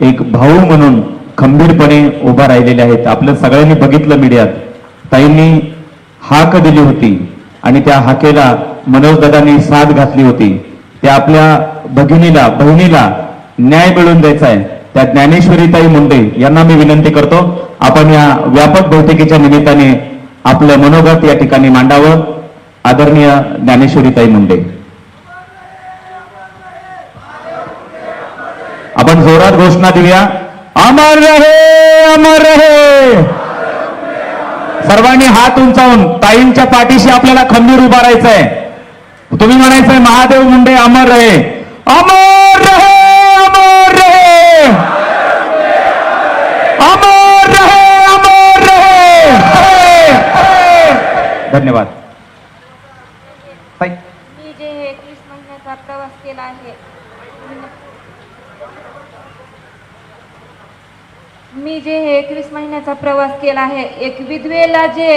एक भाऊ म्हणून खंबीरपणे उभा राहिलेले आहेत. आपलं सगळ्यांनी बघितलं मीडियात. ताईंनी हाक दिली होती आणि त्या हाकेला मनोजदादांनी साथ घातली होती. त्या आपल्या भगिनीला बहिणीला न्याय मिळवून द्यायचा आहे. त्या ज्ञानेश्वरीताई मुंडे यांना मी विनंती करतो आपण या व्यापक बैठकीच्या निमित्ताने आपलं मनोगत या ठिकाणी मांडावं. आदरणीय ज्ञानेश्वरीताई मुंडे. आपण जोरात घोषणा देऊया. अमर रहे अमर रहे. सर्वांनी हात उंचावून ताईंच्या पाठीशी आपल्याला खंबीर उभारायचंय आहे तुम्ही म्हणायचंय महादेव मुंडे अमर रहे. अमर रहे अमर रहे. अमर रहे अमर रहे. धन्यवाद. मी जे एकवीस महिन्याचा प्रवास केला आहे मी जे हे एकवीस महिन्याचा प्रवास केला आहे एक विधवेला जे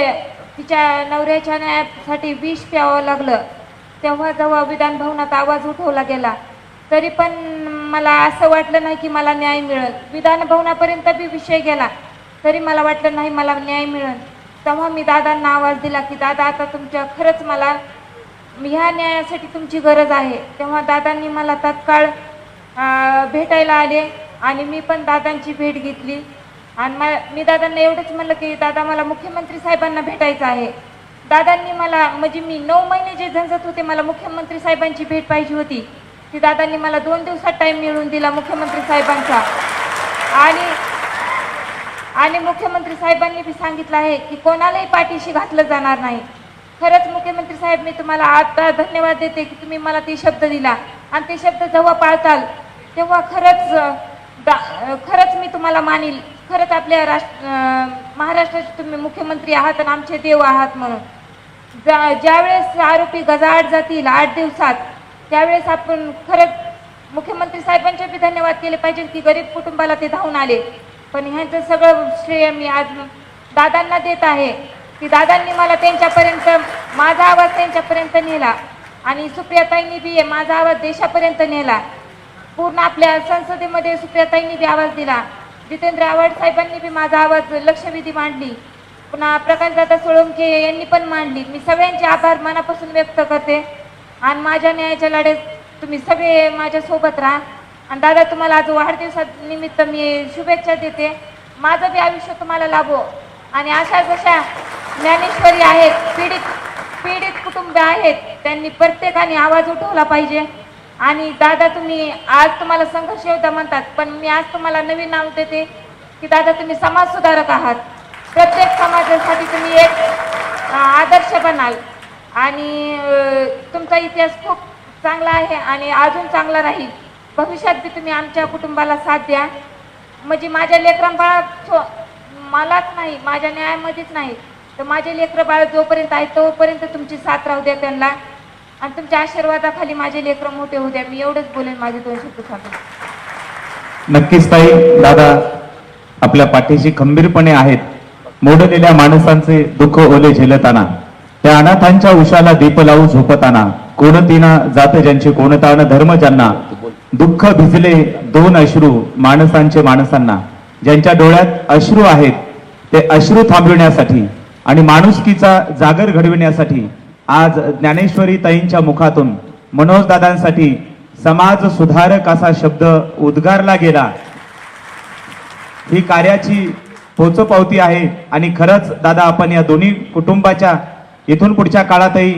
तिच्या नवऱ्याच्या न्यायासाठी विष प्यावं लागलं तेव्हा जेव्हा विधान भवनात आवाज उठवला गेला तरी पण मला असं वाटलं नाही की मला न्याय मिळेल. विधान भवनापर्यंत बी विषय गेला तरी मला वाटलं नाही मला न्याय मिळेल. तेव्हा मी दादांना आवाज दिला की दादा आता तुमच्या खरंच मला ह्या न्यायासाठी तुमची गरज आहे. तेव्हा दादांनी मला तत्काळ भेटायला आले. आणि मी पण दादांची भेट घेतली. आणि मा मी दादांना एवढंच म्हणलं की दादा मला मुख्यमंत्री साहेबांना भेटायचं आहे. दादांनी मला म्हणजे मी नऊ महिने जे झंझत होते मला मुख्यमंत्री साहेबांची भेट पाहिजे होती. ती दादांनी मला दोन दिवसात टाईम मिळवून दिला मुख्यमंत्री साहेबांचा. आणि आणि मुख्यमंत्री साहेबांनी बी सांगितलं आहे की कोणालाही पाठीशी घातलं जाणार नाही. खरंच मुख्यमंत्री साहेब मी तुम्हाला आता धन्यवाद देते की तुम्ही मला ते शब्द दिला. आणि ते शब्द जेव्हा पाळताल तेव्हा खरंच खरंच मी तुम्हाला मानील. खरंच आपल्या राष्ट्र महाराष्ट्राचे तुम्ही मुख्यमंत्री आहात आणि आमचे देव आहात म्हणून. ज्या ज्यावेळेस आरोपी गजाआड जातील आठ दिवसात त्यावेळेस आपण खरंच मुख्यमंत्री साहेबांचे बी धन्यवाद केले पाहिजे की गरीब कुटुंबाला ते धावून आले. पण ह्यांचं सगळं श्रेय मी आज दादांना देत आहे. की दादांनी मला त्यांच्यापर्यंत माझा आवाज त्यांच्यापर्यंत नेला. आणि सुप्रियाताईंनी बी माझा आवाज देशापर्यंत नेला. पूर्ण आपल्या संसदेमध्ये सुप्रियाताईंनी बी आवाज दिला. जितेंद्र आव्हाड साहेबांनी बी माझा आवाज लक्षवेधी मांडली. पुन्हा प्रकाशदादा सोळंके यांनी पण मांडली. मी सगळ्यांचे आभार मनापासून व्यक्त करते. आणि माझ्या न्यायाच्या लढ्यात तुम्ही सगळे माझ्या सोबत राहा. आणि दादा तुम्हाला आज वाढदिवसानिमित्त मी शुभेच्छा देते. माझं बी आयुष्य तुम्हाला लाभो. आणि अशा जशा ज्ञानेश्वरी आहेत पीडित पीडित कुटुंब आहेत त्यांनी प्रत्येकाने आवाज उठवला पाहिजे. आणि दादा तुम्ही आज तुम्हाला संघर्ष योद्धा म्हणतात पण मी आज तुम्हाला नवीन नाव देते की दादा तुम्ही समाज सुधारक आहात. प्रत्येक समाजासाठी तुम्ही एक आदर्श बनाल. आणि तुमचा इतिहास खूप चांगला आहे आणि अजून चांगला राहील. भविष्यात बी तुम्ही आमच्या कुटुंबाला साथ द्या. म्हणजे माझ्या लेकरांबाळा मलाच नाही माझ्या न्यायामध्येच नाही. तर माझे लेकरं बाळ जोपर्यंत आहे तोपर्यंत तुमची साथ राहू द्या त्यांना. आणि तुमच्या आशीर्वादाखाली माझे लेकरं मोठे होऊ द्या. मी एवढंच बोलेन माझे दोन शब्द सांगून नक्कीच ताई दादा आपल्या पाठीशी खंबीरपणे आहेत. मोडलेल्या माणसांचे दुःख ओले झेलताना त्या अनाथांच्या उशाला दीप लावू झोपताना कोणतीना जात ज्यांची कोणताना धर्म ज्यांना दुःख भिजले दोन अश्रू माणसांचे माणसांना ज्यांच्या डोळ्यात अश्रू आहेत ते अश्रू थांबविण्यासाठी आणि माणुसकीचा जागर घडविण्यासाठी आज ज्ञानेश्वरी ताईंच्या मुखातून मनोज दादांसाठी समाज सुधारक असा शब्द उद्गारला गेला. ही कार्याची पोचपावती आहे आणि खरंच दादा आपण या दोन्ही कुटुंबाच्या इथून पुढच्या काळातही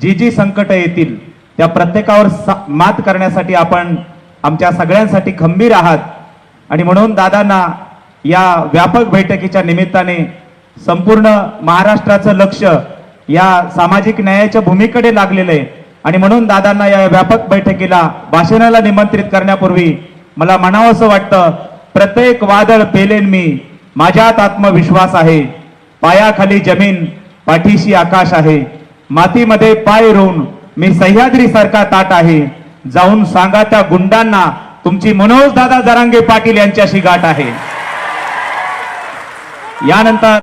जी जी संकट येतील त्या प्रत्येकावर मात करण्यासाठी आपण आमच्या सगळ्यांसाठी खंबीर आहात. आणि म्हणून दादांना या व्यापक बैठकीच्या निमित्ताने संपूर्ण महाराष्ट्राचं लक्ष या सामाजिक न्यायाच्या भूमीकडे लागलेलं आहे. आणि म्हणून दादांना या व्यापक बैठकीला भाषणाला निमंत्रित करण्यापूर्वी मला म्हणावं असं वाटतं प्रत्येक वादळ पेलेन मी माझ्यात आत्मविश्वास आहे. पायाखाली जमीन पाठीशी आकाश आहे. मातीमध्ये पाय रोवून मी सह्याद्री सारखा ताट आहे. जाऊन सांगा त्या गुंडांना तुमची मनोज दादा जरांगे पाटील यांच्याशी गाठ आहे. यानंतर